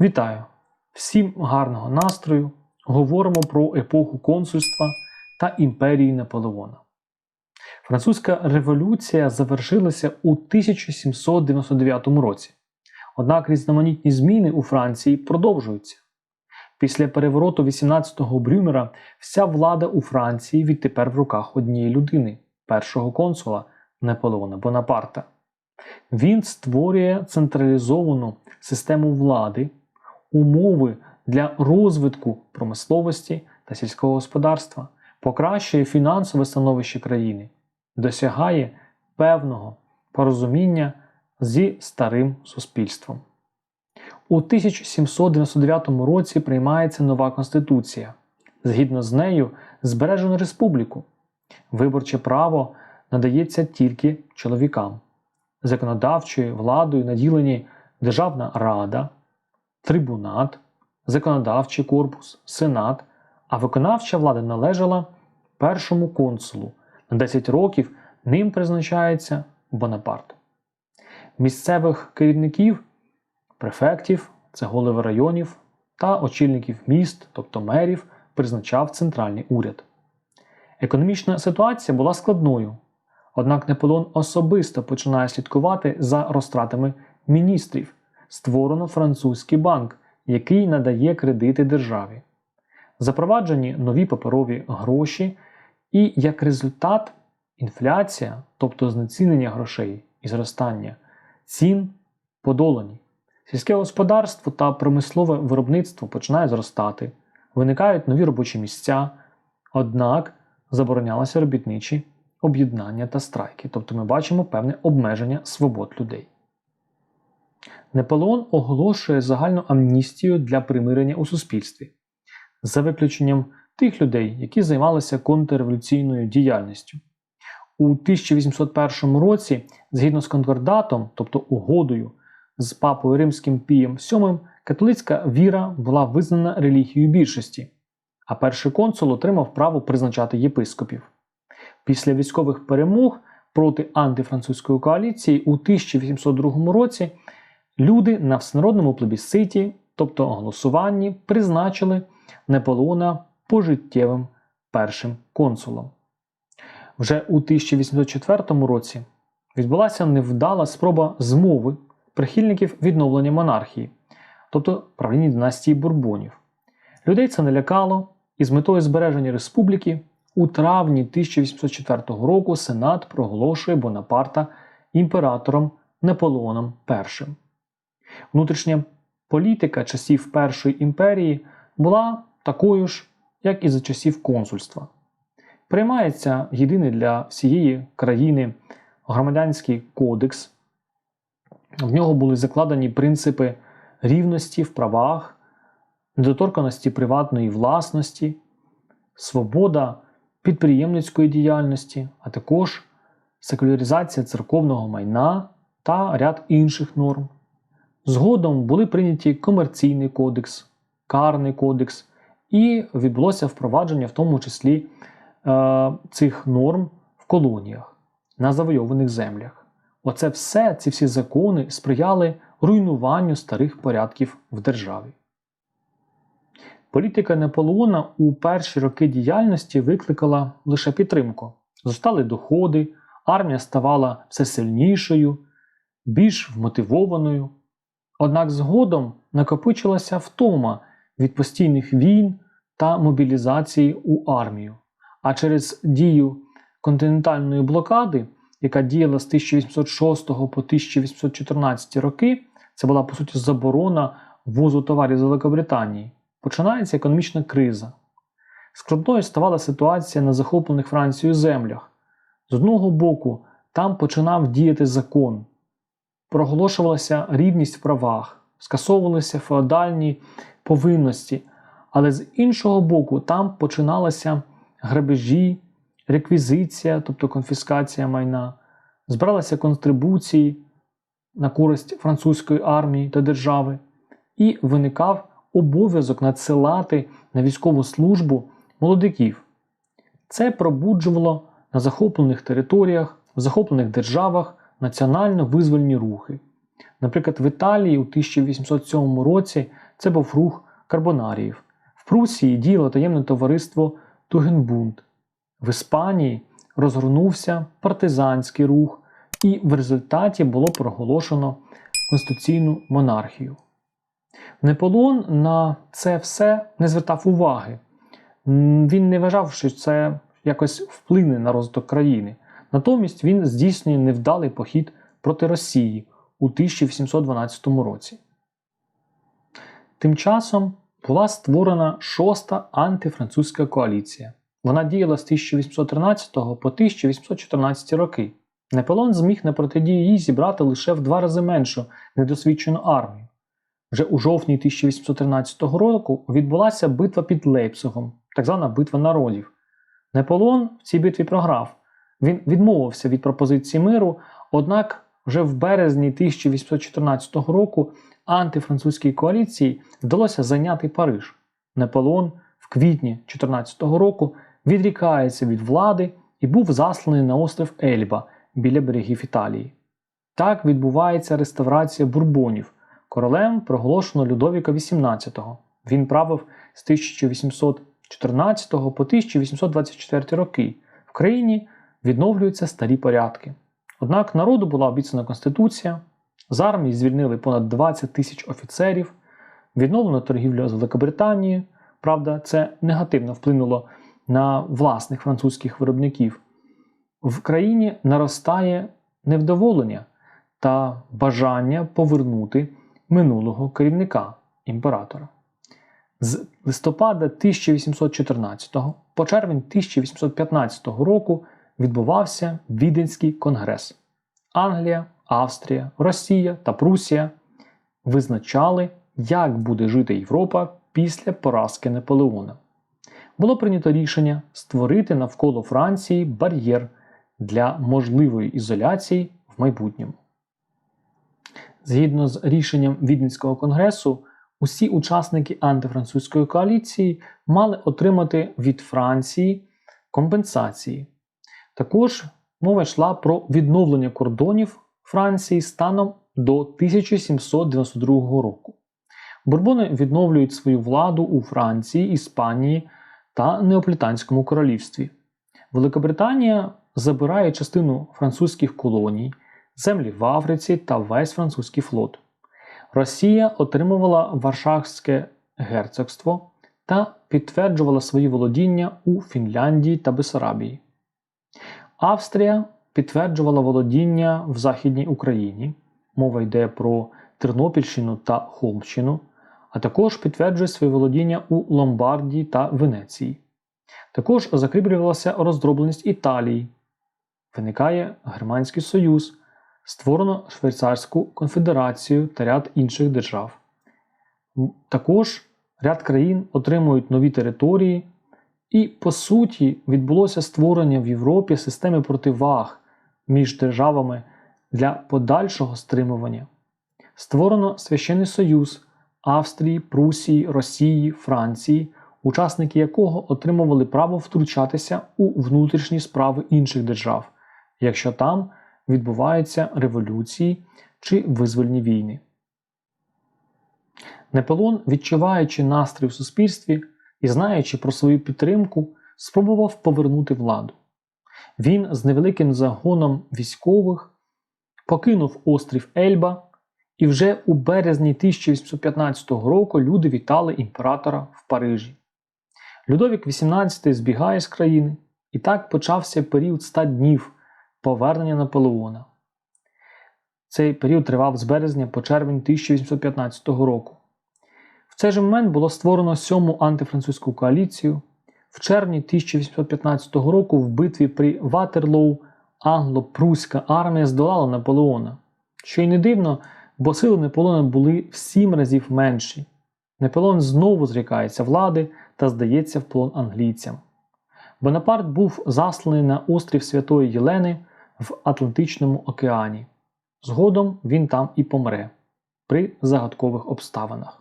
Вітаю! Всім гарного настрою! Говоримо про епоху консульства та імперії Наполеона. Французька революція завершилася у 1799 році. Однак різноманітні зміни у Франції продовжуються. Після перевороту 18-го Брюмера вся влада у Франції відтепер в руках однієї людини, першого консула Наполеона Бонапарта. Він створює централізовану систему влади, умови для розвитку промисловості та сільського господарства, покращує фінансове становище країни, досягає певного порозуміння зі старим суспільством. У 1799 році приймається нова конституція. Згідно з нею, збережено республіку. Виборче право надається тільки чоловікам. Законодавчою владою наділені Державна рада, трибунат, законодавчий корпус, сенат, а виконавча влада належала першому консулу. На 10 років ним призначається Бонапарт. Місцевих керівників, префектів, це голови районів та очільників міст, тобто мерів, призначав центральний уряд. Економічна ситуація була складною. Однак Наполеон особисто починає слідкувати за розтратами міністрів. Створено французький банк, який надає кредити державі. Запроваджені нові паперові гроші, і як результат інфляція, тобто знецінення грошей і зростання цін подолані. Сільське господарство та промислове виробництво починає зростати, виникають нові робочі місця, однак заборонялися робітничі об'єднання та страйки, тобто ми бачимо певне обмеження свобод людей. Наполеон оголошує загальну амністію для примирення у суспільстві, за виключенням тих людей, які займалися контрреволюційною діяльністю. У 1801 році, згідно з конкордатом, тобто угодою з папою Римським Пієм VII, католицька віра була визнана релігією більшості, а перший консул отримав право призначати єпископів. Після військових перемог проти антифранцузької коаліції у 1802 році люди на всенародному плебісциті, тобто голосуванні, призначили Наполеона пожиттєвим першим консулом. Вже у 1804 році відбулася невдала спроба змови прихильників відновлення монархії, тобто правління династії Бурбонів. Людей це не лякало, і з метою збереження республіки у травні 1804 року Сенат проголошує Бонапарта імператором Наполеоном І. Внутрішня політика часів Першої імперії була такою ж, як і за часів консульства. Приймається єдиний для всієї країни громадянський кодекс. В нього були закладені принципи рівності в правах, недоторканості приватної власності, свобода підприємницької діяльності, а також секуляризація церковного майна та ряд інших норм. Згодом були прийняті комерційний кодекс, карний кодекс, і відбулося впровадження, в тому числі е, цих норм в колоніях на завойованих землях. Оце все, ці всі закони сприяли руйнуванню старих порядків в державі. Політика Наполеона у перші роки діяльності викликала лише підтримку. Зростали доходи, армія ставала все сильнішою, більш вмотивованою. Однак згодом накопичилася втома від постійних війн та мобілізації у армію. А через дію континентальної блокади, яка діяла з 1806 по 1814 роки, це була по суті заборона ввозу товарів з Великобританії починається економічна криза. Складною ставала ситуація на захоплених Францією землях. З одного боку, там починав діяти закон, проголошувалася рівність в правах, скасовувалися феодальні повинності, але з іншого боку, там починалися грабежі, реквізиція, тобто конфіскація майна, збиралися контрибуції на користь французької армії та держави, і виникав обов'язок надсилати на військову службу молодиків. Це пробуджувало на захоплених територіях, в захоплених державах національно визвольні рухи. Наприклад, в Італії у 1807 році це був рух карбонаріїв. В Прусії діяло таємне товариство Тугенбунд. В Іспанії розгорнувся партизанський рух, і в результаті було проголошено конституційну монархію. Наполеон на це все не звертав уваги. Він не вважав, що це якось вплине на розвиток країни. Натомість він здійснює невдалий похід проти Росії у 1812 році. Тим часом була створена шоста антифранцузька коаліція. Вона діяла з 1813 по 1814 роки. Наполеон зміг на протидії їй зібрати лише в два рази меншу недосвідчену армію. Вже у жовтні 1813 року відбулася битва під Лейпцигом, так звана битва народів. Наполеон в цій битві програв. Він відмовився від пропозиції миру, однак вже в березні 1814 року антифранцузькій коаліції вдалося зайняти Париж. Наполеон в квітні 14 року відрікається від влади і був засланий на острів Ельба біля берегів Італії. Так відбувається реставрація бурбонів. Королем проголошено Людовіка XVIII. Він правив з 1814 по 1824 роки. В країні відновлюються старі порядки. Однак народу була обіцяна конституція, з армії звільнили понад 20 тисяч офіцерів, відновлено торгівлю з Великобританією. Правда, це негативно вплинуло на власних французьких виробників. В країні наростає невдоволення та бажання повернути минулого керівника імператора. З листопада 1814 по червень 1815 року відбувався Віденський конгрес. Англія, Австрія, Росія та Прусія визначали, як буде жити Європа після поразки Наполеона. Було прийнято рішення створити навколо Франції бар'єр для можливої ізоляції в майбутньому. Згідно з рішенням Віденського конгресу, усі учасники антифранцузької коаліції мали отримати від Франції компенсації. Також мова йшла про відновлення кордонів Франції станом до 1792 року. Бурбони відновлюють свою владу у Франції, Іспанії та Неаполітанському королівстві. Великобританія забирає частину французьких колоній, землі в Африці та весь французький флот. Росія отримувала Варшавське герцогство та підтверджувала свої володіння у Фінляндії та Бесарабії. Австрія підтверджувала володіння в Західній Україні. Мова йде про Тернопільщину та Холмщину, а також підтверджує своє володіння у Ломбардії та Венеції. Також закріплювалася роздробленість Італії. Виникає Германський Союз, створено Швейцарську конфедерацію та ряд інших держав. Також ряд країн отримують нові території, і, по суті, відбулося створення в Європі системи противаг між державами для подальшого стримування. Створено Священний Союз Австрії, Прусії, Росії, Франції, учасники якого отримували право втручатися у внутрішні справи інших держав, якщо там відбуваються революції чи визвольні війни. Наполеон, відчуваючи настрій в суспільстві і знаючи про свою підтримку, спробував повернути владу. Він з невеликим загоном військових покинув острів Ельба, і вже у березні 1815 року люди вітали імператора в Парижі. Людовік XVIII збігає з країни, і так почався період 100 днів повернення Наполеона. Цей період тривав з березня по червень 1815 року. Цей же момент було створено сьому антифранцузьку коаліцію. В червні 1815 року в битві при Ватерлоу англо-пруська армія здолала Наполеона. Що й не дивно, бо сили Наполеона були в сім разів менші. Наполеон знову зрікається влади та здається в полон англійцям. Бонапарт був засланий на острів Святої Єлени в Атлантичному океані. Згодом він там і помре при загадкових обставинах.